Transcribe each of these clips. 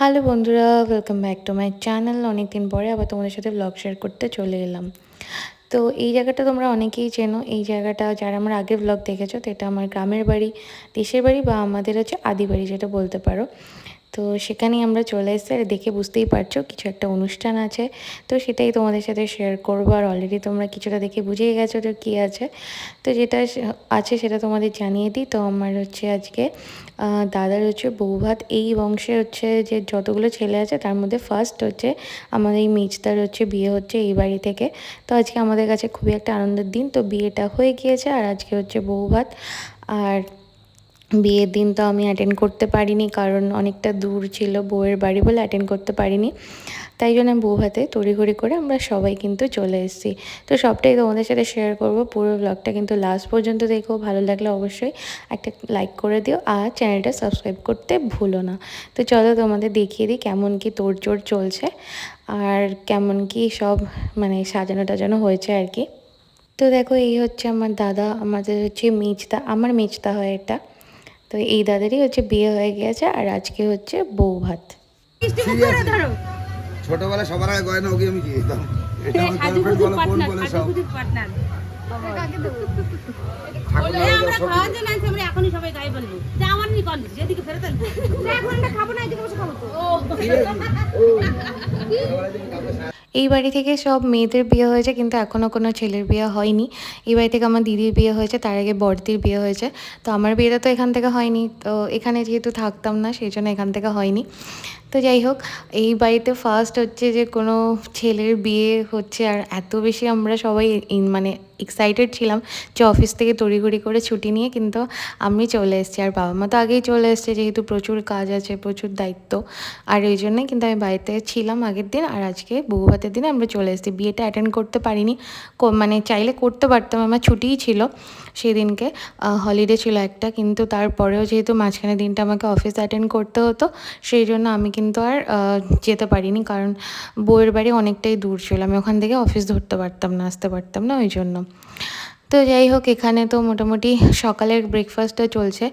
Hello বন্ধুরা welcome back to my channel অনেকদিন পরে আবার তোমাদের সাথে ব্লগ শেয়ার করতে চলে এলাম। তো এই জায়গাটা তোমরা অনেকেই চেনো। এই জায়গাটা যারা আমার আগে ব্লগ দেখেছ তো এটা আমার গ্রামের বাড়ি, দেশের বাড়ি বা আমাদের হচ্ছে আদি বাড়ি যেটা বলতে পারো। তো সেখানেই আমরা চলে এসেছি। আর দেখে বুঝতেই পারছ, কিছু একটা অনুষ্ঠান আছে। তো সেটাই তোমাদের সাথে শেয়ার করব। আর অলরেডি তোমরা কিছুটা দেখে বুঝেই গেছো যে কী আছে। তো যেটা আছে সেটা তোমাদের জানিয়ে দিই। তো আমার হচ্ছে আজকে দাদার হচ্ছে বৌভাত। এই বংশে হচ্ছে যে যতগুলো ছেলে আছে, তার মধ্যে ফার্স্ট হচ্ছে আমাদের এই মেজদার হচ্ছে বিয়ে হচ্ছে এই বাড়ি থেকে। তো আজকে আমাদের কাছে খুবই একটা আনন্দের দিন। তো বিয়েটা হয়ে গিয়েছে। আর আজকে হচ্ছে বৌভাত। আর বিয়ের দিন তো আমি অ্যাটেন্ড করতে পারিনি, কারণ অনেকটা দূর ছিল বউয়ের বাড়ি বলে অ্যাটেন্ড করতে পারিনি। তাই জন্য বউ হাতে তড়িঘড়ি করে আমরা সবাই কিন্তু চলে এসেছি। তো সবটাই তোমাদের সাথে শেয়ার করব, পুরো ব্লগটা কিন্তু লাস্ট পর্যন্ত দেখো, ভালো লাগলে অবশ্যই একটা লাইক করে দিও, আর চ্যানেলটা সাবস্ক্রাইব করতে ভুলো না। তো চলো তোমাদের দেখিয়ে দিই কেমন কি তোড়জোড় চলছে, আর কেমন কি সব মানে সাজানো টাজানো হয়েছে আর কি। তো দেখো এই হচ্ছে আমার দাদা, আমাদের হচ্ছে মেজদা, আমার মেজদা হয় এটা। তো এই দাদারই হচ্ছে বিয়ে হয়ে গেছে আর আজকে হচ্ছে বউ ভাত। ছোটবেলায় সবার আগে গয়না ওকে আমি দিয়ে দিতাম। এটা আমার গার্লফ্রেন্ড বলে বোন বলে সব। ঠাকুর আমরা খাওয়ার জন্য আনছি, আমরা এখনই সবাই গায়ে বলব। যে আমার নি কল যেদিকে ফেরত খাব না এদিকে বসে খাব তো। এই বাড়ি থেকে সব মেয়েদের বিয়ে হয়েছে, কিন্তু এখনও কোনো ছেলের বিয়ে হয়নি। এই বাড়ি থেকে আমার দিদির বিয়ে হয়েছে, তার আগে বড়দির বিয়ে হয়েছে। তো আমার বিয়েটা তো এখান থেকে হয়নি। তো এখানে যেহেতু থাকতাম না, সেই জন্য এখান থেকে হয়নি। তো যাই হোক, এই বাড়িতে ফার্স্ট হচ্ছে যে কোনো ছেলের বিয়ে হচ্ছে আর এত বেশি আমরা সবাই মানে এক্সাইটেড ছিলাম যে অফিস থেকে তড়িঘড়ি করে ছুটি নিয়ে কিন্তু আমি চলে এসেছি। আর বাবা মা তো আগেই চলে এসছে যেহেতু প্রচুর কাজ আছে, প্রচুর দায়িত্ব। আর এই জন্যই কিন্তু আমি বাড়িতে ছিলাম আগের দিন আর আজকে বউ ভাতের দিনে আমরা চলে এসেছি। বিয়েটা অ্যাটেন্ড করতে পারিনি মানে চাইলে করতে পারতাম, আমার ছুটিই ছিল। সেদিনকে হলিডে ছিল একটা, কিন্তু তারপরেও যেহেতু মাঝখানে দিনটা আমাকে অফিস অ্যাটেন্ড করতে হতো, সেই জন্য আমি কিন্তু আর যেতে পারিনি, কারণ বউয়ের বাড়ি অনেকটাই দূর ছিল। আমি ওখান থেকে অফিস ধরতে পারতাম না, আসতে পারতাম না, ওই জন্য। তো যাই হোক, এখানে তো মোটামুটি সকালের ব্রেকফাস্টটা চলছে।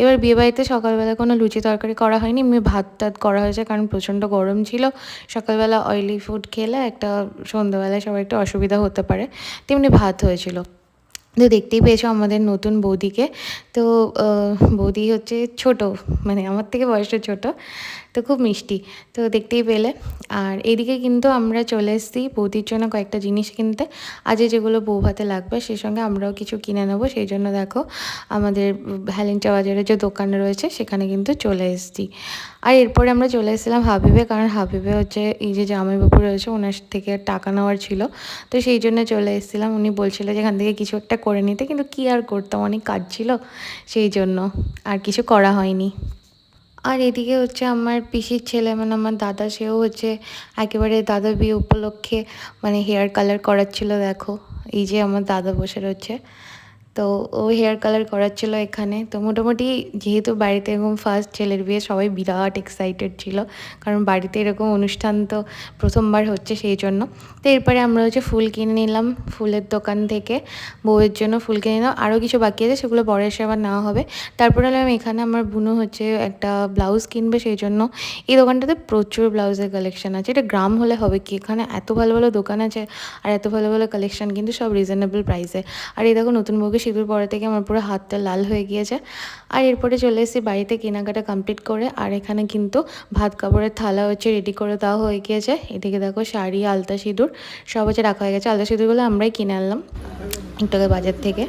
এবার বিয়েবাড়িতে সকালবেলা কোনো লুচি তরকারি করা হয়নি, এমনি ভাত টাত করা হয়েছে, কারণ প্রচণ্ড গরম ছিল। সকালবেলা অয়েলি ফুড খেলে একটা সন্ধ্যাবেলায় সবার একটু অসুবিধা হতে পারে, তেমনি ভাত হয়েছিল। তো দেখতেই পেয়েছ আমাদের নতুন বৌদিকে। তো বৌদি হচ্ছে ছোট মানে আমার থেকে বয়সটা ছোট। তো খুব মিষ্টি। তো দেখতেই পেলে। আর এদিকে কিন্তু আমরা চলে এসেছি বৌদির জন্য কয়েকটা জিনিস কিনতে। আজকে যেগুলো বউ ভাতে লাগবে, সেই সঙ্গে আমরাও কিছু কিনে নেব। সেই জন্য দেখো, আমাদের ভ্যালেন্টা বাজারে যে দোকান রয়েছে, সেখানে কিন্তু চলে এসেছি। আর এরপরে আমরা চলে এসেছিলাম হাবিবে, কারণ হাবিবে হচ্ছে এই যে জামাইবাবু রয়েছে, ওনার থেকে টাকা নেওয়ার ছিল। তো সেই জন্য চলে এসেছিলাম। উনি বলছিল যে এখান থেকে কিছু একটা করে নিতে, কিন্তু কী আর করতাম, অনেক কাজ ছিল সেই জন্য। আর কিছু করা হয়নি। আর এদিকে হচ্ছে আমার পিসির ছেলে মানে আমার দাদা, সেও হচ্ছে একেবারে দাদা বিয়ে উপলক্ষে মানে হেয়ার কালার করাচ্ছিল, দেখো। এই যে আমার দাদা বসে রয়েছে। তো ও হেয়ার কালার করাচ্ছিল এখানে। তো মোটামুটি যেহেতু বাড়িতে এরকম ফার্স্ট ছেলের বিয়ে, সবাই বিরাট এক্সাইটেড ছিল। কারণ বাড়িতে এরকম অনুষ্ঠান তো প্রথমবার হচ্ছে সেই জন্য। তো এরপরে আমরা হচ্ছে ফুল কিনে নিলাম ফুলের দোকান থেকে। বউয়ের জন্য ফুল কিনে নিলাম। আরও কিছু বাকি আছে, সেগুলো বরের এসে আবার নেওয়া হবে। তারপরে হলাম এখানে আমার বুনো হচ্ছে একটা ব্লাউজ কিনবে সেই জন্য। এই দোকানটাতে প্রচুর ব্লাউজের কালেকশন আছে। এটা গ্রাম হলে হবে কি? এখানে এত ভালো ভালো দোকান আছে আর এত ভালো ভালো কালেকশন কিন্তু সব রিজনেবল প্রাইসে আর এই দেখো নতুন বউকে সিঁদুর পরে থেকে আমার পুরো হাতটা লাল হয়ে গিয়েছে। আর এরপরে চলে এসেছি বাড়িতে কেনাকাটা কমপ্লিট করে। আর এখানে কিন্তু ভাত, কাপড়ের থালা হচ্ছে রেডি করে দেওয়া হয়ে গিয়েছে। এদিকে দেখো শাড়ি, আলতা সিঁদুর সব হচ্ছে রাখা হয়ে গেছে। আলতা সিঁদুরগুলো আমরাই কিনে আনলাম একটু বাজার থেকে।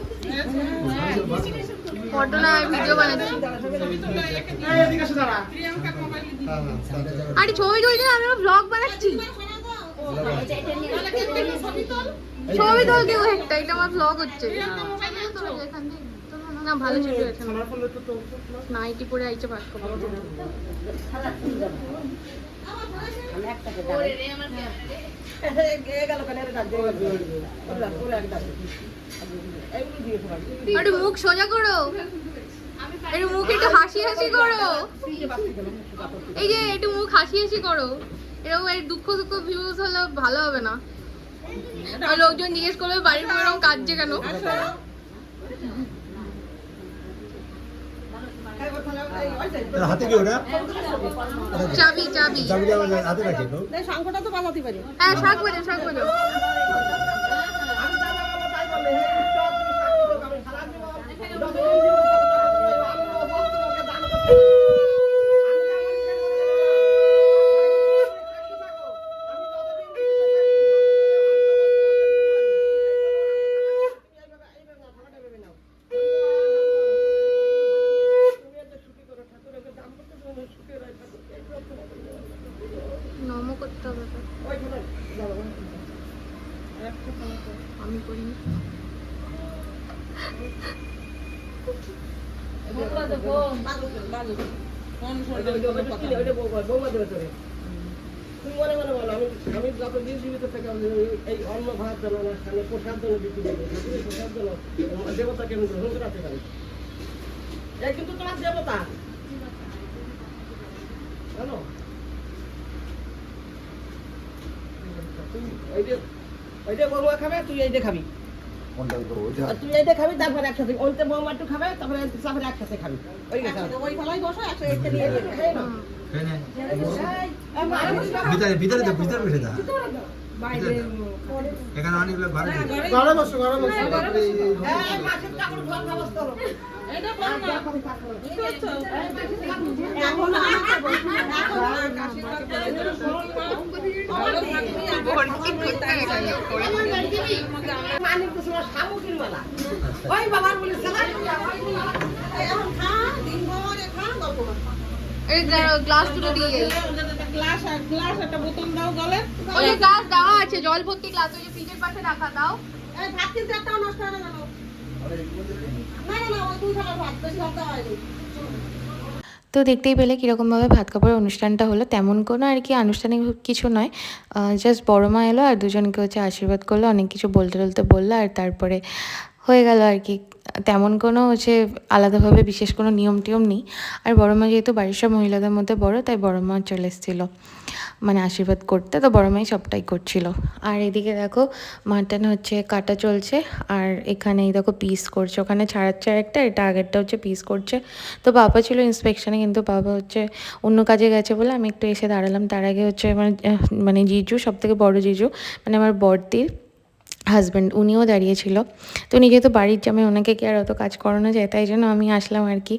ছবি তুলছি ছবি তোল কেউ একটা, এটা আমার ব্লগ হচ্ছে। না ভালো ছবি আছে। নাইটি পরে আইছে পাস আরে মুখ সোজা করো। একটু মুখ একটু হাসি হাসি করো। এই যে একটু মুখ হাসি হাসি করো। এরকম এই দুঃখ দুঃখ ভিউজ হলে ভালো হবে না। আর লোকজন জিজ্ঞেস করবে বাড়ির এরকম কাঁদছে কেন? এটা হাতে কি ওটা? চাবি চাবি। আমার হাতে রাখি তো। শঙ্খটা তো বাজাতে পারি। হ্যাঁ শাক বাজো শাক বাজো করতে হবে তো। আমি করিনি। তুমি মনে মনে বলো আমি আমি যত দিন জীবিত থেকে এই অন্ন ভাত জন্য অনুষ্ঠানে প্রসাদ জন্য বিক্রি করব প্রসাদ জন্য দেবতাকে আমি গ্রহণ করাতে পারি কিন্তু তোমার দেবতা। জানো? যে ওই বৌমা খাবে তুই এই খাবি কোনটা করব তুই এইটা খাবি তারপরে একসাথে ওইটা বৌমা একটু খাবে তারপরে তারপরে একসাথে খাবি ওই গেছে ওই বসো নিয়ে যাবে ভিতরে ভিতরে দে ভিতরে এখানে অনেকগুলো ঘর আছে। ঘরে বসো ঘরে বসো। সামুদ্রিক মালা। ওই বাবার বলে এখন খা দিন ভর খা গল্প। এই গ্লাস দুটো দিয়ে গ্লাস আর গ্লাস একটা বোতল দাও গলে। ওই গ্লাস দেওয়া আছে জল ভর্তি গ্লাস ওই যে পাশে রাখা দাও। এই ভাত কিন্তু একটাও নষ্ট হয় না না না না ওই দুই থালার ভাত বেশি ভাত দেওয়া হয়নি। তো দেখতেই পেলে কীরকমভাবে ভাত কাপড়ের অনুষ্ঠানটা হলো তেমন কোনো আর কি আনুষ্ঠানিক কিছু নয়। জাস্ট বড় মা এলো আর দুজনকে হচ্ছে আশীর্বাদ করল অনেক কিছু বলতে টলতে বলল আর তারপরে হয়ে গেল আর কি তেমন কোনো হচ্ছে আলাদাভাবে বিশেষ কোনো নিয়ম টিয়ম নেই। আর বড় মা যেহেতু বাড়ির সব মহিলাদের মধ্যে বড়, তাই বড় মা চলে এসেছিল। মানে আশীর্বাদ করতে, তো বড় মাই সবটাই করছিল। আর এদিকে দেখো, মাটন হচ্ছে কাটা চলছে, আর এখানে এই দেখো পিস করছে। ওখানে ছাড়াচ্ছে একটা এটা আগেরটা হচ্ছে পিস করছে। তো বাবা ছিল ইন্সপেকশনে কিন্তু বাবা হচ্ছে অন্য কাজে গেছে বলে আমি একটু এসে দাঁড়ালাম। তার আগে হচ্ছে মানে মানে জিজু সব থেকে বড় জিজু মানে আমার বড়দির। হাজব্যান্ড উনিও দাঁড়িয়েছিল তো উনি যেহেতু বাড়ির জামে ওনাকে কি আর অত কাজ করানো যায়? তাই জন্য আমি আসলাম আর কি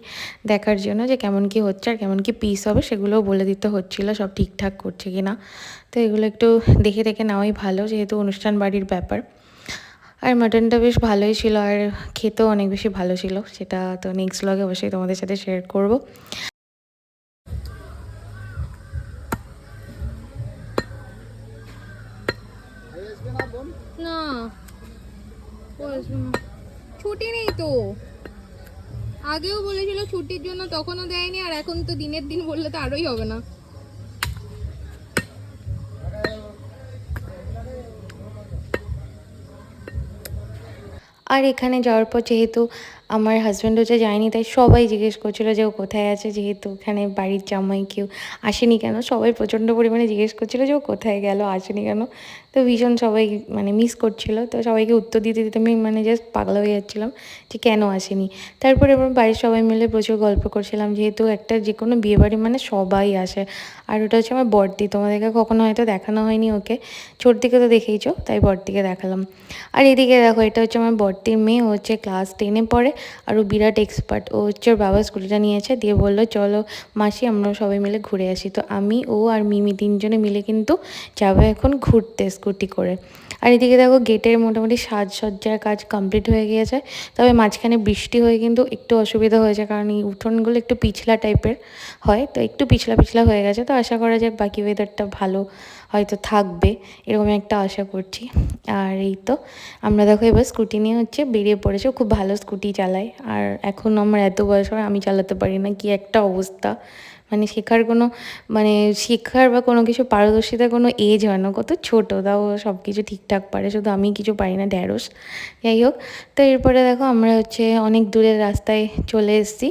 দেখার জন্য যে কেমন কি হচ্ছে আর কেমন কি পিস হবে, সেগুলোও বলে দিতে হচ্ছিল সব ঠিকঠাক করছে কি না তো এগুলো একটু দেখে দেখে নেওয়াই ভালো, যেহেতু অনুষ্ঠান বাড়ির ব্যাপার। আর মাটনটা বেশ ভালোই ছিল, আর খেতেও অনেক বেশি ভালো ছিল, সেটা তো নেক্সট ব্লগে অবশ্যই তোমাদের সাথে শেয়ার করব। না। ছুটি নেই তো। আগেও বলেছিল ছুটির জন্য, তখনও দেয়নি, আর এখন তো দিনের দিন বললে তো আরোই হবে না। আর এখানে যাওয়ার পর যেহেতু আমার হাজব্যান্ড হচ্ছে যায়নি, তাই সবাই জিজ্ঞেস করছিল যে ও কোথায় আছে, যেহেতু এখানে বাড়ির জামাই কেউ আসেনি কেন, সবাই প্রচণ্ড পরিমাণে জিজ্ঞেস করছিল যে ও কোথায় গেল, আসেনি কেন। তো ভীষণ সবাই মানে মিস করছিল। তো সবাইকে উত্তর দিতে দিতে আমি মানে জাস্ট পাগলা হয়ে যাচ্ছিলাম যে কেন আসেনি। তারপরে আবার বাড়ির সবাই মিলে প্রচুর গল্প করছিলাম। যেহেতু একটা যে কোনো বিয়েবাড়ি মানে সবাই আসে। আর ওটা হচ্ছে আমার বড়দি। তোমাদেরকে কখনো হয়তো দেখানো হয়নি ওকে। ছোট দিকে তো দেখেইছো, তাই বড়দিকে দেখালাম। আর এদিকে দেখো, এটা হচ্ছে আমার বড়দির মেয়ে। ও হচ্ছে ক্লাস টেনে পড়ে। আর ও বিরাট এক্সপার্ট ও হচ্ছে ওর বাবা স্কুটিটা নিয়েছে। দিয়ে বলল, চলো মাসি আমরা সবাই মিলে ঘুরে আসি। তো আমি, ও আর মিমি তিনজনে মিলে কিন্তু যাব এখন ঘুরতে স্কুটি করে। আর এদিকে দেখো গেটের মোটামুটি সাজসজ্জার কাজ কমপ্লিট হয়ে গিয়েছে। তবে মাঝখানে বৃষ্টি হয়ে কিন্তু একটু অসুবিধা হয়েছে, কারণ এই উঠোনগুলো একটু পিছলা টাইপের হয়, তো একটু পিছলা পিছলা হয়ে গেছে। তো আশা করা যাক বাকি ওয়েদারটা ভালো হয়তো থাকবে এরকম একটা আশা করছি। আর এই তো, আমরা দেখো এবার স্কুটি নিয়ে হচ্ছে বেরিয়ে পড়েছে। খুব ভালো স্কুটি চালায়। আর এখন আমার এত বয়স হয়, আমি চালাতে পারি না। কি একটা অবস্থা। মানে শেখার কোনো মানে শেখার বা কোনো কিছু পারদর্শিতা কোনো এজ হয় না। কত ছোটো, তাও সব কিছু ঠিকঠাক পারে, শুধু আমি কিছু পারি না, ঢ্যাঁড়স। যাই হোক, তো এরপরে দেখো আমরা হচ্ছে অনেক দূরের রাস্তায় চলে এসেছি।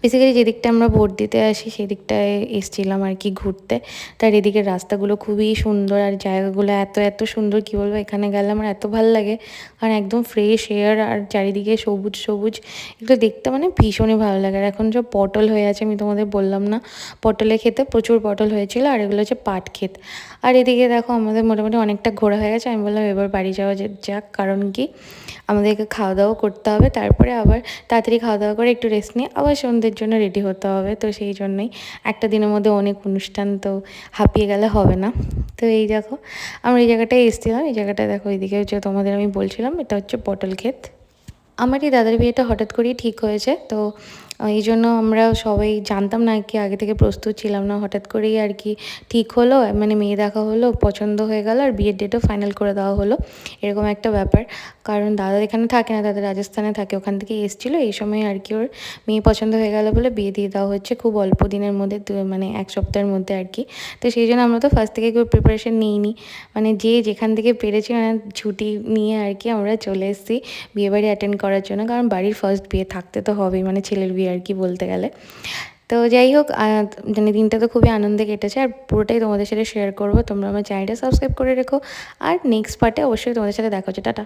বেসিক্যালি যেদিকটা আমরা ভোট দিতে আসি সেদিকটায় এসছিলাম আর কি ঘুরতে। তার এদিকের রাস্তাগুলো খুবই সুন্দর আর জায়গাগুলো এত এত সুন্দর কী বলব? এখানে গেলে আমার এত ভালো লাগে। কারণ একদম ফ্রেশ এয়ার আর চারিদিকে সবুজ সবুজ। এগুলো দেখতে মানে ভীষণই ভালো লাগে। আর এখন সব পটল হয়ে আছে, আমি তোমাদের বললাম না। পটলে খেতে প্রচুর পটল হয়েছিল আর এগুলো হচ্ছে পাট ক্ষেত। আর এদিকে দেখো আমাদের মোটামুটি অনেকটা ঘোরা হয়ে গেছে। আমি বললাম এবার বাড়ি যাওয়া যাক, কারণ কি? আমাদেরকে খাওয়া দাওয়া করতে হবে। তারপরে আবার তাড়াতাড়ি খাওয়া দাওয়া করে একটু রেস্ট নিয়ে আবার সন্ধ্যের জন্য রেডি হতে হবে, তো সেই জন্যই একটা দিনের মধ্যে অনেক অনুষ্ঠান তো হাঁপিয়ে গেলে হবে না। তো এই দেখো, আমরা এই জায়গাটায় এসেছিলাম, এই জায়গাটা দেখো এইদিকে হচ্ছে তোমাদের আমি বলছিলাম, এটা হচ্ছে পটল ক্ষেত। আমার এই দাদার বিয়েটা হঠাৎ করেই ঠিক হয়েছে, তো এই জন্য আমরা সবাই জানতাম না কি, আগে থেকে প্রস্তুত ছিলাম না। হঠাৎ করেই আর কি ঠিক হলো মানে মেয়ে দেখা হলো, পছন্দ হয়ে গেল আর বিয়ের ডেটও ফাইনাল করে দেওয়া হলো। এরকম একটা ব্যাপার। কারণ দাদা এখানে থাকে না, দাদা রাজস্থানে থাকে, ওখান থেকে এসেছিল। এই সময় আর কি ওর মেয়ে পছন্দ হয়ে গেল বলে বিয়ে দিয়ে দেওয়া হচ্ছে খুব অল্প দিনের মধ্যে মানে এক সপ্তাহের মধ্যে আর কি। তো সেই জন্য আমরা তো ফার্স্ট থেকে কেউ প্রিপারেশন নিইনি। মানে যে যেখান থেকে পেরেছি মানে ছুটি নিয়ে আর কি আমরা চলে এসেছি বিয়েবাড়ি অ্যাটেন্ড করার জন্য। কারণ বাড়ির ফার্স্ট বিয়ে থাকতে তো হবেই মানে ছেলের বিয়ে আর কি বলতে গেলে। তো যাই হোক মানে দিনটা তো খুবই আনন্দে কেটেছে আর পুরোটাই তোমাদের সাথে শেয়ার করব। তোমরা আমার চ্যানেলটা সাবস্ক্রাইব করে রেখো। আর নেক্সট পার্টে অবশ্যই তোমাদের সাথে দেখা হচ্ছে। টাটা।